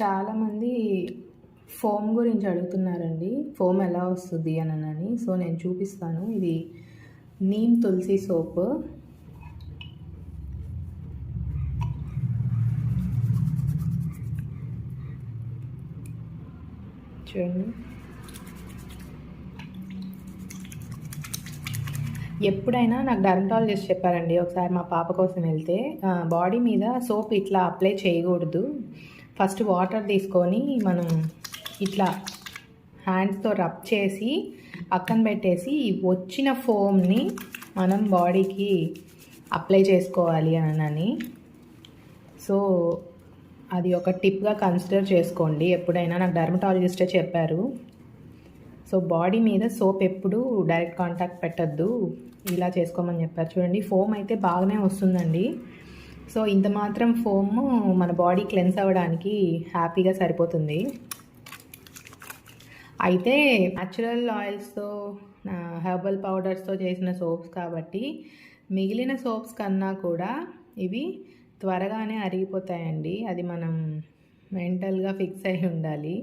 చాలామంది ఫోమ్ గురించి అడుగుతున్నారండి. ఫోమ్ ఎలా వస్తుంది అని అని సో నేను చూపిస్తాను. ఇది నీమ్ తులసి సోప్. చూడండి. ఎప్పుడైనా నాకు డర్మటాలజిస్ట్ చెప్పారండి. ఒకసారి మా పాప కోసం వెళ్తే బాడీ మీద సోప్ ఇట్లా అప్లై చేయకూడదు. ఫస్ట్ వాటర్ తీసుకొని మనం ఇట్లా హ్యాండ్స్తో రబ్ చేసి పక్కన పెట్టేసి వచ్చిన ఫోమ్ని మనం బాడీకి అప్లై చేసుకోవాలి అని సో అది ఒక టిప్గా కన్సిడర్ చేసుకోండి. ఎప్పుడైనా నాకు డర్మటాలజిస్టే చెప్పారు. సో బాడీ మీద సోప్ ఎప్పుడు డైరెక్ట్ కాంటాక్ట్ పెట్టద్దు. ఇలా చేసుకోమని చెప్పారు. చూడండి ఫోమ్ అయితే బాగానే వస్తుందండి. సో ఇంత మాత్రం ఫోమ్ మన బాడీ క్లెన్స్ అవ్వడానికి హ్యాపీగా సరిపోతుంది. అయితే న్యాచురల్ ఆయిల్స్తో హెర్బల్ పౌడర్స్తో చేసిన సోప్స్ కాబట్టి మిగిలిన సోప్స్ కన్నా కూడా ఇవి త్వరగానే అరిగిపోతాయండి. అది మనం మెంటల్గా ఫిక్స్ అయి ఉండాలి.